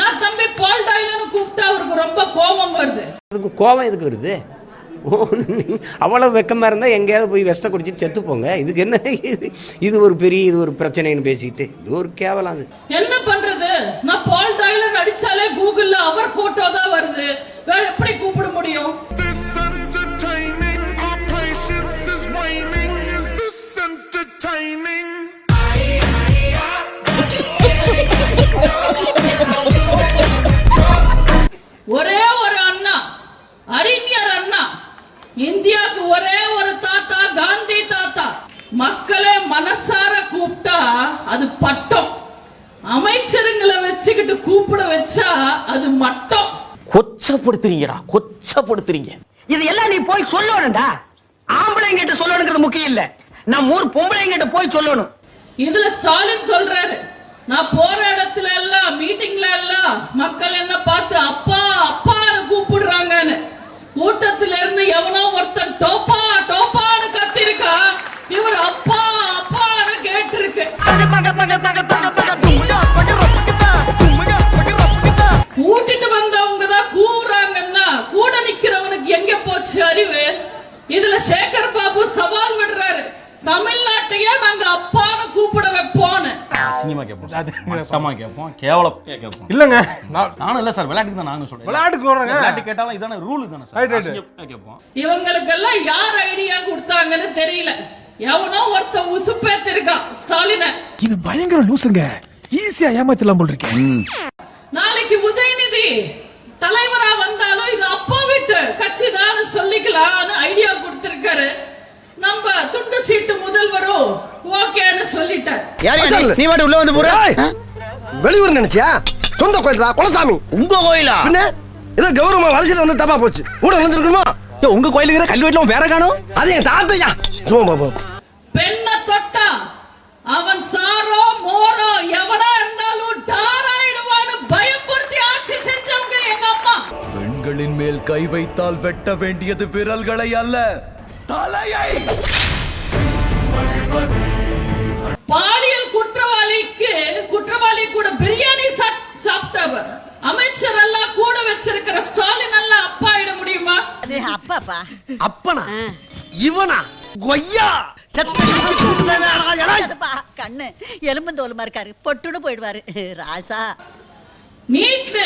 நான் தம்பி பால் டாயிலன்னு கூப்பிட்டா அவருக்கு ரொம்ப கோபம் வருது. அதுக்கு கோவம் எதுக்கு வருது? ஓ, அவ்வளவு வெக்கமா இருந்தா எங்கேயாவது போய் விஷத்தை குடிச்சிட்டு செத்து போங்க. இதுக்கு என்ன இது? இது ஒரு பெரிய இது ஒரு பிரச்சனைன்னு பேசிட்டு. இது ஒரு கேவலம் அது. என்ன பண்றது? நான் பால் டாயிலன் அடிச்சாலே கூகுள்ல அவர் போட்டோ தான் வருது. வேற எப்படி கூப்பிட முடியும்? அது மட்டம். கொச்சப்படுத்துறீங்கடா கொச்சப்படுத்துறீங்க. இது எல்லாம் நீ போய் சொல்லணும்டா. ஆம்பளைங்கிட்ட சொல்லணுங்கிறது முக்கியம் இல்ல. நம்ம ஊர் பொம்பளைங்கிட்ட போய் சொல்லணும். இதுல ஸ்டாலின் சொல்றாரு நான் போற இடத்துல எல்லாம் மீட்டிங்ல எல்லாம் மக்கள் என்ன பார்த்து அப்பா அப்பான்னு சவால் விடுறாரு தமிழ்நாட்டையே நாங்க அப்பான்னு கூப்பிட வைப்போன்னு. சினிமா கேட்போம் மட்டமா கேட்போம் கேவலம் கேட்போம் இல்லங்க. நான் நானும் இல்ல சார். விளையாட்டுக்கு தான் நானும் சொல்றேன். விளையாட்டுக்கு சொல்றேங்க. விளையாட்டு கேட்டாலும் இதான ரூல் தானே சார். அசிங்கமா கேட்போம் இவங்களுக்கெல்லாம் யார் ஐடியா கொடுத்தாங்கன்னு தெரியல. எவனோ ஒருத்தன் உசுப்பேத்திருக்கான் ஸ்டாலின. இது பயங்கர லூசுங்க. ஈஸியா ஏமாத்தலாம் போல் இருக்கேன் நாளைக்கு உதயநிதி தலைவரா வந்தாலும் இது அப்பா வீட்டு கட்சி தான் சொல்லிக்கலாம்னு ஐடியா கொடுத்திருக்காரு. நம்ம துண்டு சீட்டு முதல்வரும் ஓகேன்னு சொல்லிட்டார். நீ? வாட்டி உள்ள வந்து போற வெளியூர் நினைச்சியா? சொந்த கோயில்டா குலசாமி. உங்க கோயிலா? பின்ன ஏதோ கௌரவமா வரிசையில வந்து தப்பா போச்சு. கூட வந்துருக்கணுமா உங்க கோயிலுக்கு கல்வி வீட்டுல வேற காணும்? அது என் தாத்தையா. சும்மா பெண்ண தொட்டா அவன் சாரோ மோரோ எவனா இருந்தாலும் டாராயிடுவான்னு பயம்புறுத்தி ஆட்சி செஞ்சவங்க எங்க அம்மா. பெண்களின் மேல் கை வைத்தால் வெட்ட வேண்டியது விரல்களை அல்ல. தலையை! பாலியல் குற்றவாளிக்கு குற்றவாளி கூட பிரியாணி சாப்- சாப்பிட்டவர். அமைச்சர் எல்லாம் கூட வச்சிருக்கிற ஸ்டாலின் எல்லாம் அப்பா ஆயிட முடியுமா? அது அப்பாப்பா. அப்பனா? இவனா? கொய்யா? கண்ணு. எலும்புந்தோலுமா இருக்காரு. பொட்டுன்னு போயிடுவாரு. ராசா. நீட்ல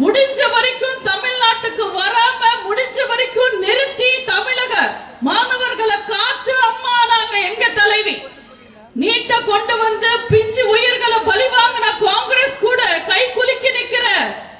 முடிஞ்ச வரைக்கும் தமிழ்நாட்டுக்கு வராம முடிஞ்ச வரைக்கும் நிறுத்தி தமிழக மாணவர்களை காத்து அம்மா நாங்க எங்க தலைவி நீட்ட கொண்டு வந்து பிஞ்சு உயிர்களை பலி வாங்கின காங்கிரஸ் கூட கை குலுக்கி நிக்கிற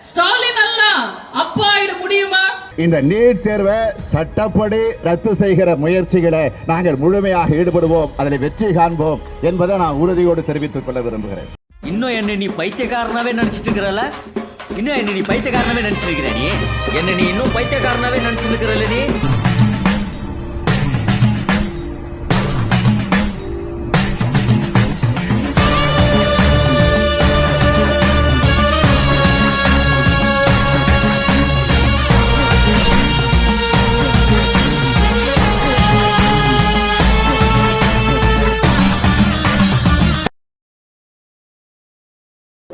ஸ்டாலின் எல்லாம் அப்பா ஆயிட முடியுமா இந்த நீட் தேர்வை சட்டப்படி ரத்து செய்கிற முயற்சிகளை நாங்கள் முழுமையாக ஈடுபடுவோம் அதில் வெற்றி காண்போம் என்பதை நான் உறுதியோடு தெரிவித்துக் கொள்ள விரும்புகிறேன். இன்னும் என்ன நீ பைத்தியக்காரனாவே நினைச்சிட்டு இருக்கிறல இன்னும் என்ன நீ பைத்தியக்காரனாவே நினைச்சிருக்கிற நீ? என்ன நீ இன்னும் பைத்தியக்காரனாவே நினைச்சிட்டு நீ?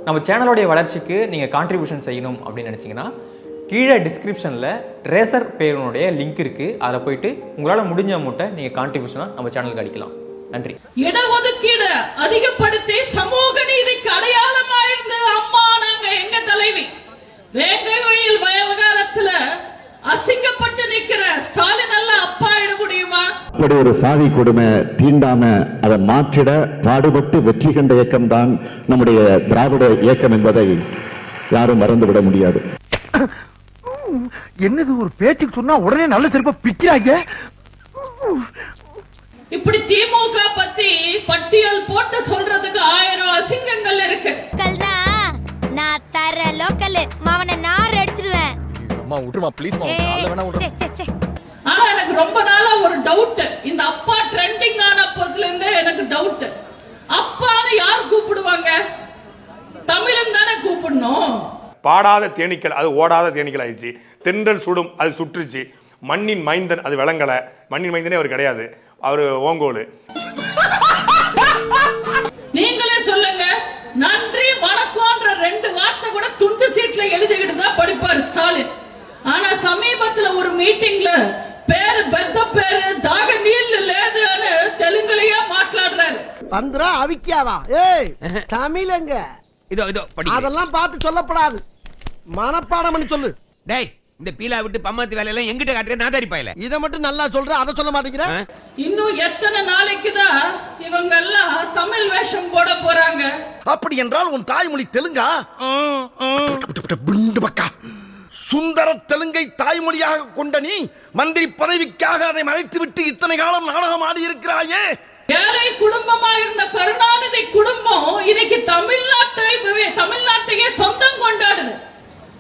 நம்ம சேனலோடைய வளர்ச்சிக்கு நீங்கள் கான்ட்ரிபியூஷன் செய்யணும் அப்படின்னு நினச்சிங்கன்னா கீழே டிஸ்கிரிப்ஷனில் ரேசர் பேருனுடைய லிங்க் இருக்குது அதில் போயிட்டு உங்களால் முடிஞ்ச அமௌண்ட்டை நீங்கள் கான்ட்ரிபியூஷனாக நம்ம சேனலுக்கு அடிக்கலாம். நன்றி. இடஒதுக்கீடு அதிகப்படுத்தி சமூக நீதிக்கு அடையாளமா இருந்த அம்மா நாங்கள் எங்க தலைவி? வேங்கை வயல் அசிங்கப்பட்டு நிக்கிற ஸ்டாலின் எல்லாம் அப்பா ஆயிட முடியுமா? இப்படி ஒரு சாதி கொடுமை தீண்டாம அதை மாற்றிட பாடுபட்டு வெற்றி கண்ட இயக்கம் தான் நம்முடைய திராவிட இயக்கம் என்பதை யாரும் மறந்துவிட முடியாது. என்னது ஒரு பேச்சுக்கு சொன்னா உடனே நல்ல செருப்பா பிக்கிறாங்க இப்படி திமுக பத்தி பட்டியல் போட்டு சொல்றதுக்கு ஆயிரம் அசிங்கங்கள் இருக்கு. நான் தர லோக்கல் மவனை அம்மா விட்டுருமா ப்ளீஸ் ஆனா எனக்கு ரொம்ப நாளா ஒரு டவுட் இந்த அப்பா ட்ரெண்டிங் ஆனப்பதுல இருந்தே எனக்கு டவுட் அப்பான்னு யார் கூப்பிடுவாங்க? தமிழன் தானே கூப்பிடணும். பாடாத தேனீக்கள் அது ஓடாத தேனீக்கள் ஆயிடுச்சு. தென்றல் சுடும் அது சுற்றுச்சு. மண்ணின் மைந்தன் அது விளங்கல. மண்ணின் மைந்தனே அவர் கிடையாது. அவர் ஓங்கோல். நீங்களே சொல்லுங்க. நன்றி வணக்கம்ன்ற ரெண்டு வார்த்தை கூட துண்டு ஆனா சமீபத்துல ஒரு மீட்டிங்ல பேரு పెద్ద பேரு దాగ నీళ్లు లేదు అని తెలుగులయే మాట్లాడుతున్నారు అందరూ ஏய் தமிழங்க இதோ இதோ படி அதெல்லாம் பார்த்து சொல்லப்படாது மனப்பாடம் பண்ணி சொல்லு டேய் இந்த பீலா விட்டு பம்மாத்து வேலையெல்லாம் எங்கிட்ட காட்டுற நான் தரிப்பாயில இதை மட்டும் நல்லா சொல்ற அதை சொல்ல மாட்டேங்கிற இன்னும் எத்தனை நாளைக்கு தான் இவங்க எல்லாம் தமிழ் வேஷம் போட போறாங்க அப்படி என்றால் உன் தாய்மொழி தெலுங்கா பிண்டு பக்கா சுந்தர தெலுங்கை தாய்மொழியாக கொண்ட நீ மந்திரி பதவிக்காக அதை மறைத்து விட்டு இத்தனை காலம் நாடகம் ஆடி இருக்கிறாயே? ஏழை குடும்பமா இருந்த கருணாநிதி குடும்பம் இன்னைக்கு தமிழ்நாட்டை தமிழ்நாட்டையே சொந்தம் கொண்டாடுது.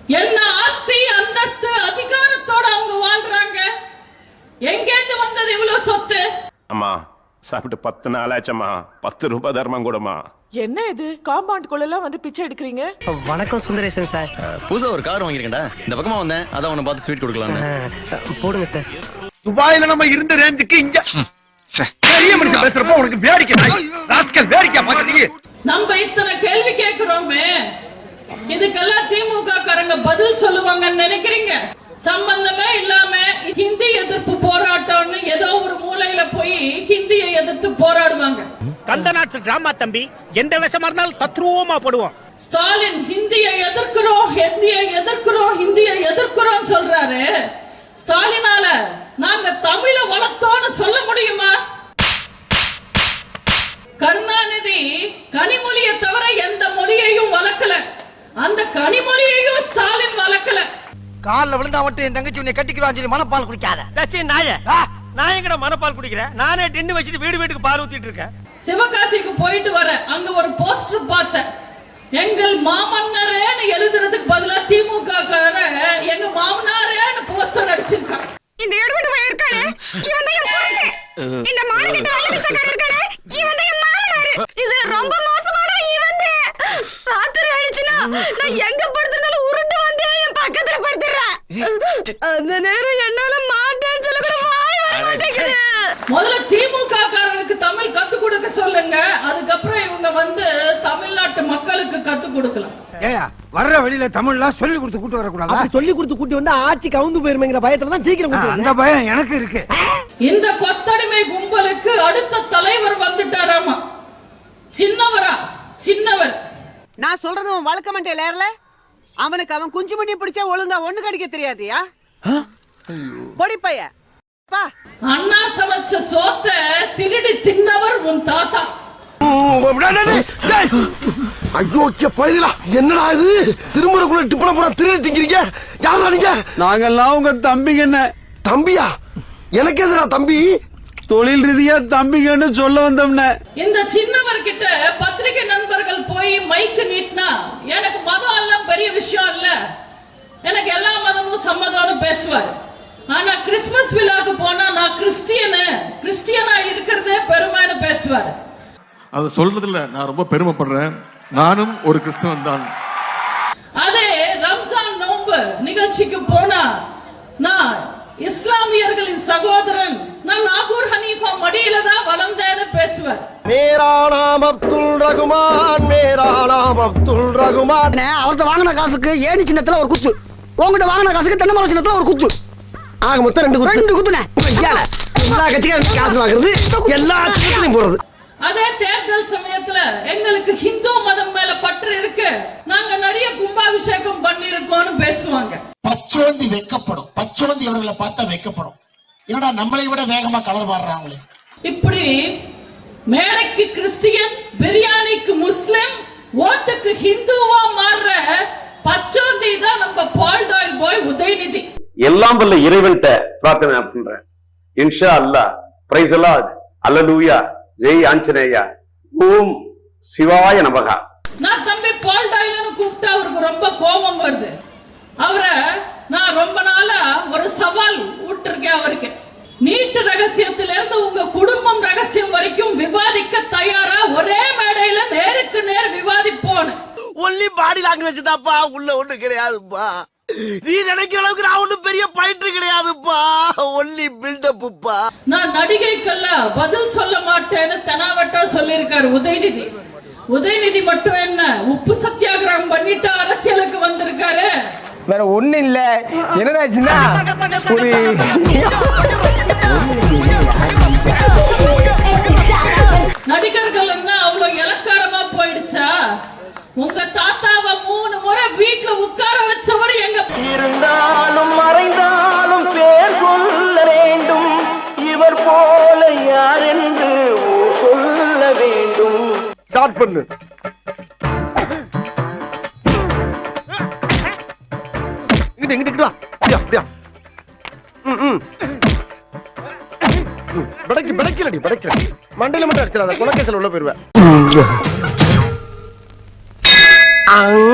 என்ன ஆஸ்தி அந்தஸ்து அதிகாரத்தோட அவங்க வாழ்றாங்க? எங்கேந்து வந்தது இவ்வளவு சொத்து? அம்மா சாப்பிட்டு பத்து நாள் ஆச்சம்மா பத்து ரூபாய் தர்மம் கொடுமா என்ன இது? காம்பவுண்ட் குள்ள வந்து பிச்சை எடுக்கிறீங்க? வணக்கம் சுந்தரேசன் சார். புதுசா ஒரு கார் வாங்கிருக்கேன்டா இந்த பக்கமா வந்தேன். அதான் உன்னை பார்த்து ஸ்வீட் கொடுக்கலான்னு போடுங்க சார். துபாயில நம்ம இருந்த ரேஞ்சுக்கு இங்க. பெரிய மனுஷன் பேசுறப்ப உனக்கு வேடிக்கை. ராஸ்கல் வேடிக்கை பாக்குறீங்க நம்ம இத்தனை கேள்வி கேட்கிறோமே. இதுக்கெல்லாம் திமுக காரங்க பதில் சொல்லுவாங்கன்னு நினைக்கிறீங்க? சம்பந்தமே இல்லாம ஹிந்தி எதிர்ப்பு போராட்டம்னு ஏதோ ஒரு மூலையில போய் ஹிந்தியை எதிர்த்து போராடுவாங்க. கந்த நாட்டு டிராமா தம்பி எந்த விஷமா இருந்தாலும் தத்ரூபமா போடுவோம் ஸ்டாலின் ஹிந்தியை எதிர்க்கிறோம் ஹிந்தியை எதிர்க்கிறோம் ஹிந்தியை எதிர்க்கிறோம் சொல்றாரு. ஸ்டாலினால நாங்க தமிழ வளர்த்தோம்னு சொல்ல முடியுமா? கருணாநிதி கனிமொழியை தவிர எந்த மொழியையும் வளர்க்கல. அந்த கனிமொழியையும் ஸ்டாலின் வளர்க்கல. கால்ல விழுந்தா மட்டும் என் தங்கச்சி உன்னை கட்டிக்கிறான் சொல்லி மனப்பால் குடிக்காத. நாய. நான் எங்கட மனப்பால் குடிக்கிறேன்? நானே டின்னு வச்சுட்டு வீடு வீட்டுக்கு பால் ஊத்திட்டு இருக்கேன். சிவகாசிக்கு போயிட்டு வர அங்க ஒரு போஸ்டர் பார்த்தேன் எங்கள் மாமன்னரேன்னு எழுதுறதுக்கு பதிலா திமுக எங்க மாமனாரேன்னு போஸ்டர் அடிச்சிருக்கான். இந்த எடுபட்டு போய் இருக்கானே இவன் தான் என் இந்த மாநிலத்தை நல்ல பிச்சைக்காரன் இருக்கானே? இவன் தான் என் மாமனாரு. இது ரொம்ப மோசமான இவன் ராத்திரி ஆயிடுச்சுன்னா நான் எங்க படுத்திருந்தாலும் உருண்டு வந்து என் பக்கத்துல படுத்துறேன் அந்த நேரம் என்னால மாட்டேன்னு சொல்ல கூட வாய் வர மாட்டேங்குது. முதல்ல திமுக சொல்லுங்க. அதுக்கப்புறம் இவங்க வந்து தமிழ்நாட்டு மக்களுக்கு கத்து கொடுக்கலாம். ஏயா வர்ற வழியில தமிழ்லாம் சொல்லி கொடுத்து கூட்டு வரக்கூடாதா? சொல்லி கொடுத்து கூட்டி வந்து ஆட்சி கவுந்து போயிருமேங்கிற பயத்துல தான் சீக்கிரம் கூட்டி அந்த. பயம் எனக்கு இருக்கு. இந்த கொத்தடிமை கும்பலுக்கு அடுத்த தலைவர் வந்துட்டாராமா? சின்னவரா? சின்னவர். நான் சொல்றது உன் வழக்க மாட்டேன் லேர்ல அவனுக்கு அவன் குஞ்சு மணி பிடிச்சா ஒழுங்கா ஒண்ணு கடிக்க தெரியாதியா? பொடி பைய பா அண்ணா சமைச்ச சோத்த திருடி தின்னவர் உன் தாத்தா. ஐயோ பயிலா. என்னடா இது? திருமுறைக்குள்ள டிப்பன பூரா திருடி திங்கிறீங்க? யாரா நீங்க? நாங்கெல்லாம் உங்க தம்பிங்கண்ண தம்பியா? எனக்கு எதுடா தம்பி? தொழில் ரீதியா தம்பிங்கன்னு சொல்ல வந்தோம்ன. இந்த சின்னவர் கிட்ட பத்திரிகை நண்பர்கள் போய் மைக்கு நீட்டினா எனக்கு மதம் எல்லாம் பெரிய விஷயம் இல்ல. எனக்கு எல்லா மதமும் சம்மதம்னு பேசுவார். ஆனா கிறிஸ்மஸ் விழாக்கு போனா நான் கிறிஸ்டியனு கிறிஸ்டியனா இருக்கிறதே பெருமைன்னு பேசுவார். அது சொல்றதுல நான் ரொம்ப பெருமைப்படுறேன். நானும் ஒரு கிறிஸ்தவன் தான். அதே ரம்ஜான் நோன்பு நிகழ்ச்சிக்கு போனா நான் இஸ்லாமியர்களின் சகோதரன் நான் நாகூர் ஹனீஃபா மடியில தான் வளர்ந்தேன்னு பேசுவேன் மேரா நாம் அப்துல் ரகுமான் மேரா நாம் அப்துல் ரகுமான். அவர்கிட்ட வாங்கின காசுக்கு ஏணி சின்னத்துல ஒரு குத்து. உங்ககிட்ட வாங்கின காசுக்கு தென்னை மரம் சின்னத்துல ஒரு குத்து. ஆக மொத்தம் ரெண்டு குத்து. ரெண்டு குத்துனே எல்லா கட்சிக்காரும் காசு வாங்குறது எல்லா கட்சிகளையும் போறது அதே தேர்தல் சமயத்துல எங்களுக்கு ஹிந்து மதம் மேல பற்று இருக்கு. நாங்க நிறைய கும்பாபிஷேகம் பண்ணிருக்கோம்னு பேசுவாங்க. பச்சோந்தி வெக்கப்படும். பச்சோந்தி இவர்களை பார்த்தா வெக்கப்படும். என்னடா நம்மளை விட வேகமா கலர் மாறுறாங்களே. இப்படி மேலைக்கு கிறிஸ்டியன் பிரியாணிக்கு முஸ்லிம் ஓட்டுக்கு ஹிந்துவா மாறுற பச்சோந்தி தான் நம்ம பால்டாயில் பாய் உதயநிதி. எல்லாம் வல்ல இறைவன்கிட்ட பிரார்த்தனை பண்றேன். இன்ஷா அல்லாஹ் பிரைஸ் அல்லாஹ் அல்லேலூயா ஜெய் ஆஞ்சநேயா. ஓம் சிவாய நமகா. நான் தம்பி பால்டாயில்னு கூப்பிட்டா அவருக்கு ரொம்ப கோபம் வருது. அவரை நான் ரொம்ப நாளா ஒரு சவால் விட்டுருக்கேன் அவருக்கு. நீட்டு ரகசியத்தில இருந்து உங்க குடும்பம் ரகசியம் வரைக்கும் விவாதிக்க தயாரா? ஒரே மேடையில நேருக்கு நேர் விவாதிப்போன்னு. ஒன்லி பாடி லாங்குவேஜ் தான்ப்பா. உள்ள ஒண்ணு கிடையாதுப்பா. நீ நினைக்கிற அளவுக்கு நான் ஒண்ணும் பெரிய பயிற்று கிடையாதுப்பா. ஒன்லி பில்டப்புப்பா நான் நடிகைக்கெல்லாம் பதில் சொல்ல மாட்டேன்னு தெனாவட்டா சொல்லியிருக்காரு உதயநிதி. உதயநிதி மட்டும் என்ன உப்பு சத்தியாகிரகம் பண்ணிட்டு அரசியலுக்கு வந்திருக்காரு? வேற ஒண்ணு இல்ல. என்னடாச்சுன்னா ஒரு நடிகர்கள் உங்க தாத்தாவை மூணு முறை வீட்டுல உட்கார வச்சவர் எங்க இருந்தாலும் மறைந்தாலும் பேர் சொல்ல வேண்டும். இவர் போல யார் என்று சொல்ல வேண்டும். ஸ்டார்ட் பண்ணு. இங்கிட்டு இங்கிட்டு வா. அப்படியா ம் ம். படைக்கு படைக்கலடி படைக்கல மண்டையில மட்டும் அடிச்சிடாத குலக்கேசல் உள்ள போயிருவேன் ang